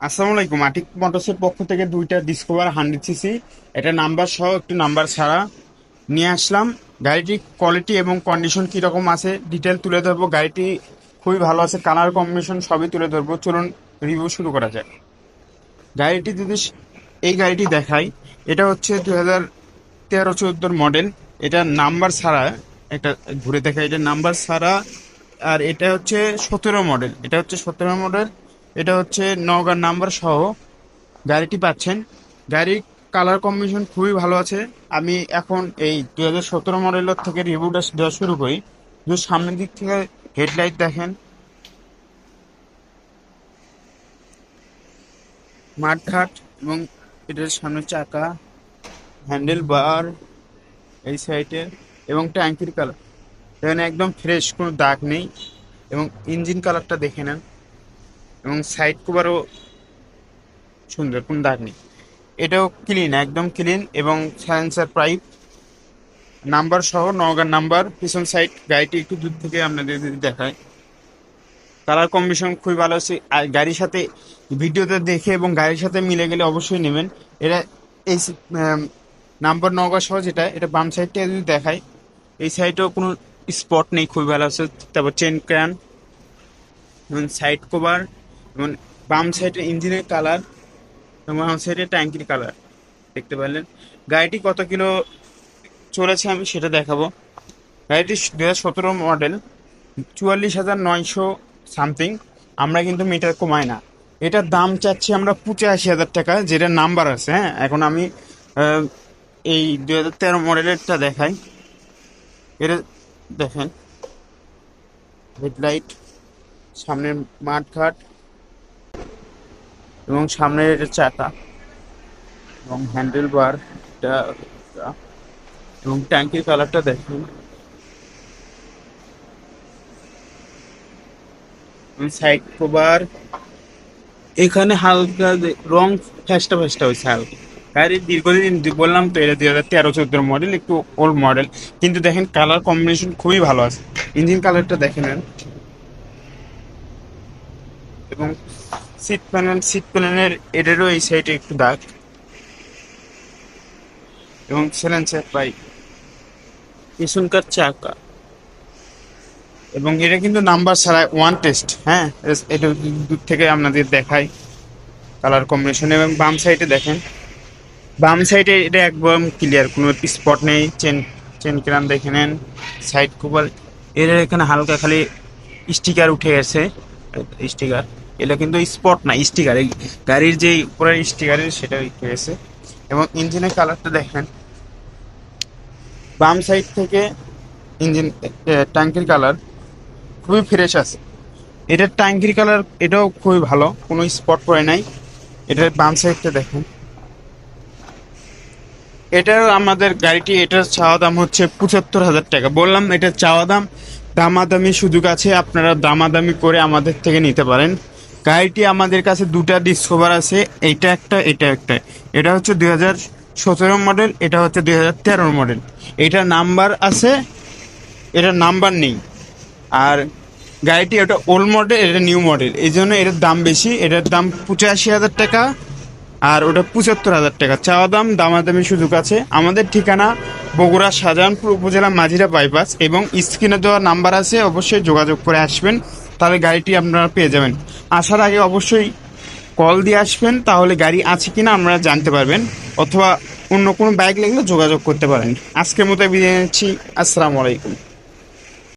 আসসালামু আলাইকুম। আটিক মোটরসের পক্ষ থেকে দুইটা ডিসকভার হান্ড্রেড সিসি এটা নাম্বার সহ একটু নাম্বার ছাড়া নিয়ে আসলাম। গাড়িটির কোয়ালিটি এবং কন্ডিশন কীরকম আছে ডিটেল তুলে ধরবো। গাড়িটি খুবই ভালো আছে কালার কম্বিনেশন সবই তুলে ধরবো। চলুন রিভিউ শুরু করা যায় গাড়িটি যদি এই গাড়িটি দেখাই, এটা হচ্ছে দু হাজার তেরো চোদ্দোর মডেল এটা নাম্বার ছাড়া এটা ঘুরে দেখা এটা নাম্বার ছাড়া আর এটা হচ্ছে সতেরো মডেল এটা হচ্ছে সতেরো মডেল এটা হচ্ছে নগার নাম্বার সহ গাড়িটি পাচ্ছেন। গাড়ির কালার কম্বিনেশন খুবই ভালো আছে। আমি এখন এই দু হাজার সতেরো মডেলের থেকে রিভিউটা দেওয়া শুরু করি। যদি সামনের দিক থেকে হেডলাইট দেখেন। মাঠঘাট এবং এটার সামনে চাকা হ্যান্ডেল বার এই সাইডে এবং ট্যাঙ্কির কালার এখানে একদম ফ্রেশ কোনো দাগ নেই। এবং ইঞ্জিন কালারটা দেখে নেন। এবং সাইড কভারও সুন্দর, কোনো দাগ নেই। এটাও ক্লিন একদম ক্লিন এবং সায়েন্সার পাইপ নাম্বার সহ নগার নাম্বার পিছন সাইড গাড়িটি একটু দূর থেকে আপনাদের দেখায় কালার কম্বিনেশন খুবই ভালো আছে। আর গাড়ির সাথে ভিডিওতে দেখে এবং গাড়ির সাথে মিলে গেলে অবশ্যই নেবেন। এটা এই নাম্বার নগা সহ যেটা, এটা বাম সাইডটা যদি দেখায় এই সাইডেও কোনো স্পট নেই, খুবই ভালো আছে। তারপর চেন ক্যান সাইড কভার এবং বাম সাইডে ইঞ্জিনের কালার এবং বাম সাইডে ট্যাঙ্কির কালার দেখতে পারলেন। গাড়িটি কত কিলো চলেছে আমি সেটা দেখাবো। গাড়িটি দু হাজার সতেরো মডেল চুয়াল্লিশ হাজার নয়শো সামথিং আমরা কিন্তু মিটার কমাই না। এটার দাম চাচ্ছি আমরা পঁচাশি হাজার টাকা যেটা নাম্বার আছে হ্যাঁ? এখন আমি এই দু হাজার তেরো মডেলেরটা দেখাই। এটা দেখেন হেডলাইট সামনের মাঠঘাট এবং সামনের এটা চাকা এবং হ্যান্ডেল বার। এবং ট্যাঙ্কির কালারটা দেখুন। সাইড কভার এখানে হালকা রং ফ্যাস্টা ফ্যাস্টা হয়েছে হালকা। গাড়ির দীর্ঘদিন বললাম তো, এটা দুই হাজার তেরো, চোদ্দোর মডেল একটু ওল্ড মডেল কিন্তু দেখেন কালার কম্বিনেশন খুবই ভালো আছে। ইঞ্জিন কালারটা দেখে নেন। এবং সিট প্যানেল সিট প্যানেলের এটারও এই সাইডে একটু দাগ। এবং সিলেন্সার পাইপ পিছনকার চাকা এবং এটা কিন্তু নাম্বার ছাড়া ওয়ান টেস্ট হ্যাঁ? এটা দূর থেকে আপনাদের দেখাই। কালার কম্বিনেশন এবং বাম সাইডে দেখেন। বাম সাইডে এটা একদম ক্লিয়ার কোনো স্পট নেই। চেন চেন ক্রাম দেখে নেন। সাইড কভার এর এখানে হালকা খালি স্টিকার উঠে গেছে। স্টিকার এটা কিন্তু স্পট না, স্টিকার। গাড়ির যে উপরের স্টিকারের সেটা গেছে এবং ইঞ্জিনের কালারটা দেখেন। বাম সাইড থেকে ইঞ্জিন ট্যাঙ্কির কালার খুবই ফ্রেশ আছে। এটার ট্যাঙ্কির কালার, এটাও খুবই ভালো, কোনো স্পট পড়ে নাই। এটার বাম সাইডটা দেখেন। এটার আমাদের গাড়িটি, এটার চাওয়া দাম হচ্ছে পঁচাত্তর হাজার টাকা। বললাম, এটার চাওয়া দাম, দামাদামি সুযোগ আছে, আপনারা দামাদামি করে আমাদের থেকে নিতে পারেন। গাড়িটি আমাদের কাছে দুটা ডিসকভার আছে এইটা একটা, এটা একটা। এটা হচ্ছে দুই হাজার সতেরো মডেল এটা হচ্ছে দুই হাজার তেরোর মডেল এটা নাম্বার আছে এটার নাম্বার নেই। আর গাড়িটি ওটা ওল্ড মডেল এটা নিউ মডেল এই জন্য এটার দাম বেশি, এটার দাম পঁচাশি হাজার টাকা, আর ওটা পঁচাত্তর হাজার টাকা। চাওয়া দাম, দামাদামি সুযোগ আছে। আমাদের ঠিকানা বগুড়া শাহজাহানপুর উপজেলা মাঝিরা বাইপাস এবং স্ক্রিনে দেওয়া নাম্বার আছে, অবশ্যই যোগাযোগ করে আসবেন, তাহলে গাড়িটি আপনারা পেয়ে যাবেন। আসার আগে অবশ্যই কল দিয়ে আসবেন, তাহলে গাড়ি আছে কিনা আপনারা জানতে পারবেন, অথবা অন্য কোনো বাইক লাগলে যোগাযোগ করতে পারেন। আজকের মতো বিদায় নিচ্ছি, আসসালামু আলাইকুম।